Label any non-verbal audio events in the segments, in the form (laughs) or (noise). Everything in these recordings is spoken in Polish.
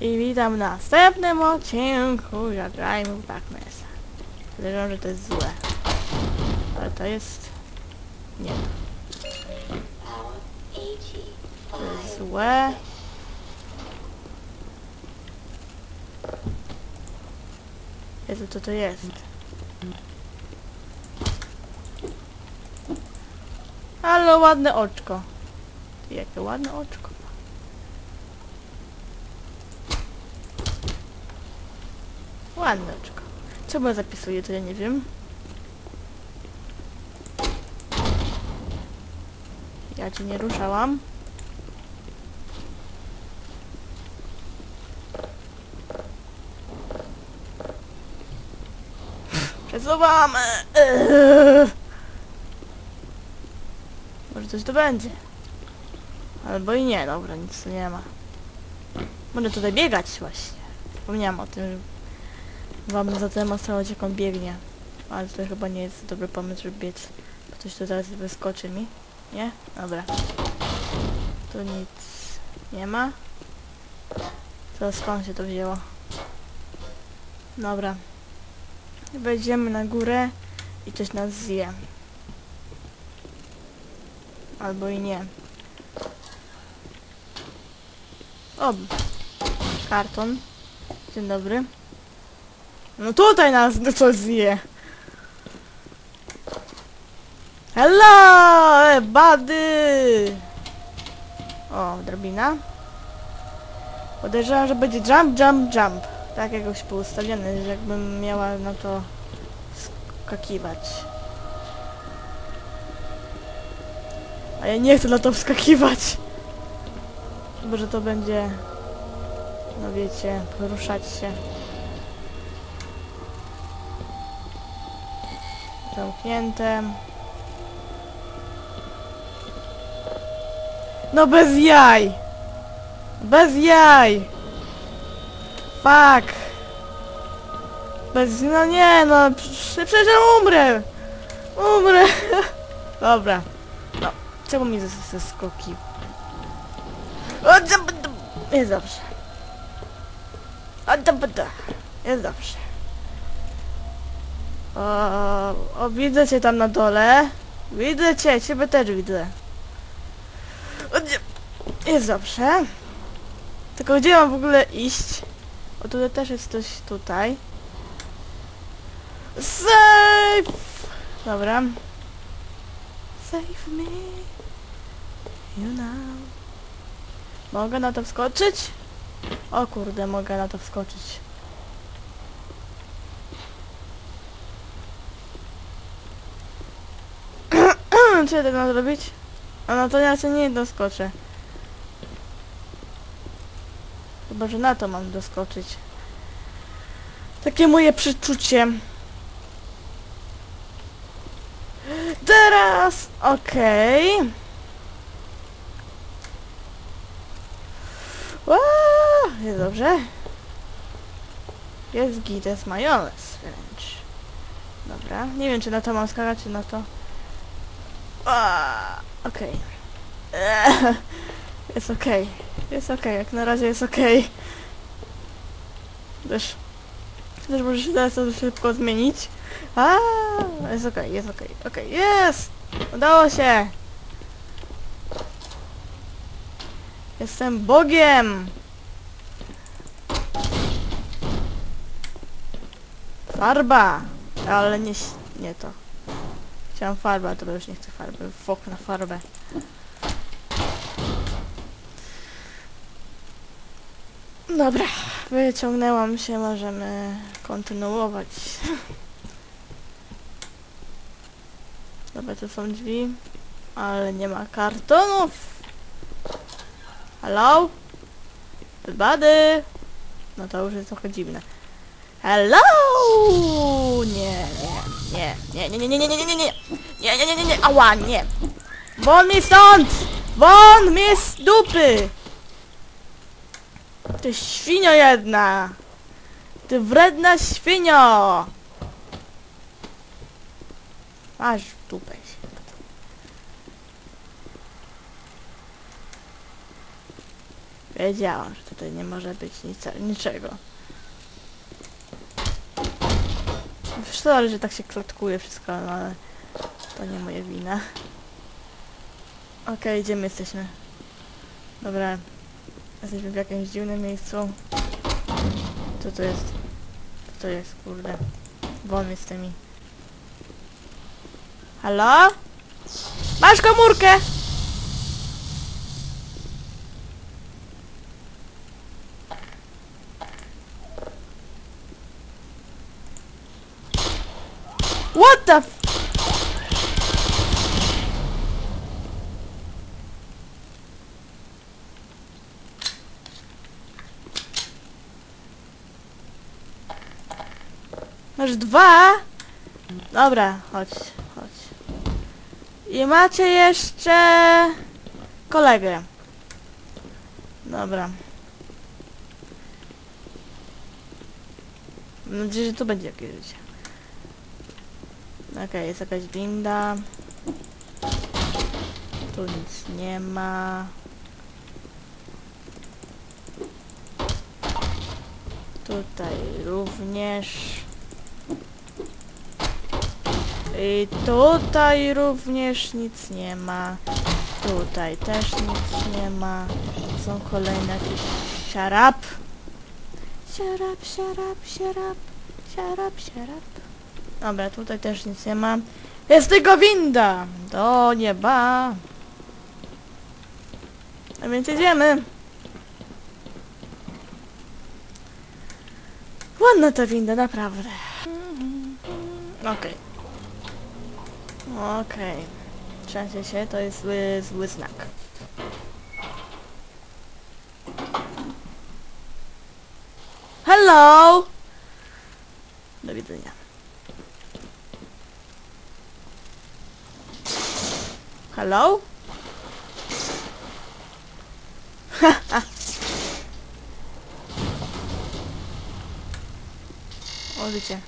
I witam w następnym odcinku Zagrajmy w Darknessa. Podejrzewam, że to jest złe. Ale to jest... Nie. To jest złe. Jezu, co to jest? Ale ładne oczko. Jakie ładne oczko. Ładne oczko. Czemu ja zapisuję, to ja nie wiem. Ja cię nie ruszałam. Przesuwamy! Może coś to będzie. Albo i nie, dobra, nic tu nie ma. Może tutaj biegać właśnie. Wspomniałam o tym, wam zademonstrować jak on biegnie. Ale to chyba nie jest dobry pomysł, żeby biec. Coś tu zaraz wyskoczy mi. Nie? Dobra. Tu nic nie ma. To skąd się to wzięło? Dobra. Wejdziemy na górę i coś nas zje. Albo i nie. O! Karton. Dzień dobry. No tutaj nas coś zje. Hello, everybody! O, drabina. Podejrzewam, że będzie jump, jump, jump. Tak jakoś poustawione, że jakbym miała na to skakiwać. A ja nie chcę na to wskakiwać. Chyba, że to będzie... No wiecie, poruszać się. Zamknięte. No bez jaj! Bez jaj! Fuck! Bez... No nie no, prze- przecież ja umrę! Umrę! (laughs) Dobra. No, czemu mi ze, ze skoki? O, dzab- dzab- Jest dobrze. Jest dobrze. O, o, widzę cię tam na dole. Widzę cię, ciebie też widzę. O, dzia- Jest dobrze. Tylko gdzie mam w ogóle iść? O, tutaj też jest coś tutaj. Save! Dobra. Save me. You know. Mogę na to wskoczyć? O kurde, mogę na to wskoczyć. Tak mam zrobić? A no to ja się nie doskoczę. Chyba, że na to mam doskoczyć. Takie moje przeczucie. Teraz, okej. Okay. Jest dobrze. Jest git, jest majonez wręcz. Dobra, nie wiem czy na to mam skakać, czy na to... Okej. Eee, Jest okej. Jest okej, jak na razie jest okej. Też... Też może się teraz szybko zmienić. A, jest okej, jest okej, okej, jest! Udało się! Jestem Bogiem! Farba! Ale nie, nie to. Chciałam farbę, to już nie chcę farby. Fok na farbę. Dobra, wyciągnęłam się, możemy kontynuować. (laughs) Dobra, tu są drzwi, ale nie ma kartonów. Hello? Everybody? No to już jest trochę dziwne. Hello! Nie, nie, nie, nie, nie, nie, nie, nie, nie, nie, nie, nie, nie, nie, nie, nie, ała, nie. Won mi stąd! Won mi z dupy! Ty świnio jedna! Ty wredna świnio! Masz w dupę się. Wiedziałam, że tutaj nie może być nic, niczego. Szkoda, że tak się klatkuje wszystko, no ale to nie moja wina. Okej, my jesteśmy? Dobra. Jesteśmy w jakimś dziwnym miejscu. Co to jest? Co to jest, kurde? Mi z tymi. Halo? Masz komórkę! What the Masz dwa? Dobra, chodź, chodź. I macie jeszcze kolegę. Dobra. Mam nadzieję, że tu będzie jakieś życie. Okej, jest jakaś winda. Tu nic nie ma. Tutaj również. I tutaj również nic nie ma. Tutaj też nic nie ma. Są kolejne jakieś siarap. Siarap, siarap, siarap. Siarap, siarap. Dobra, tutaj też nic nie ma. Jest tylko winda! Do nieba! A więc jedziemy! Ładna ta winda, naprawdę. Okej. Okej. Trzęsie się, to jest zły, zły znak. Hello! Do widzenia. Hello? (laughs) o, życie.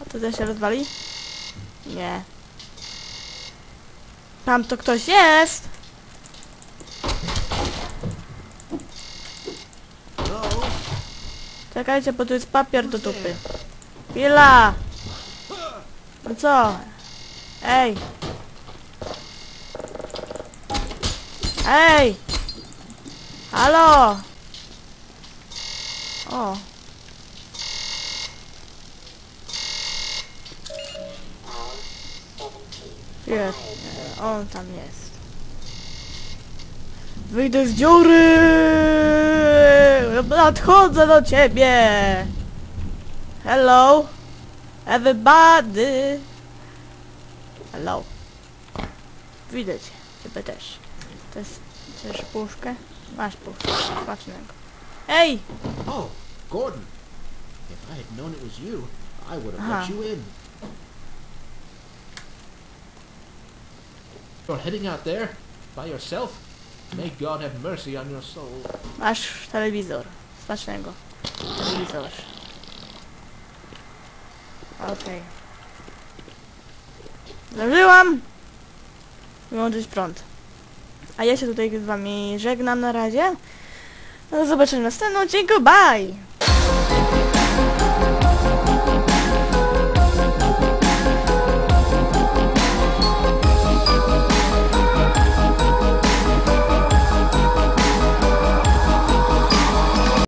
A to też się rozwali? Nie. Tam to ktoś jest! Czekajcie, bo tu jest papier do dupy. Chwila! No co? Ej! Ej! Halo! O! E, on tam jest. Wyjdę z dziury! Nadchodzę do ciebie! Hello? Everybody! Hello. Widać. Ciebie też. To jest... Chcesz puszkę? Masz puszkę. Smacznego. Ej! Oh, Gordon. If I had known it was you, I would have let you in. You're heading out there? By yourself? May God have mercy on your soul. Masz telewizor. Smacznego. Telewizor. Okej. Zdążyłam! Wyłączyć prąd. A ja się tutaj z wami żegnam na razie. Do zobaczenia w następnym odcinku. Bye!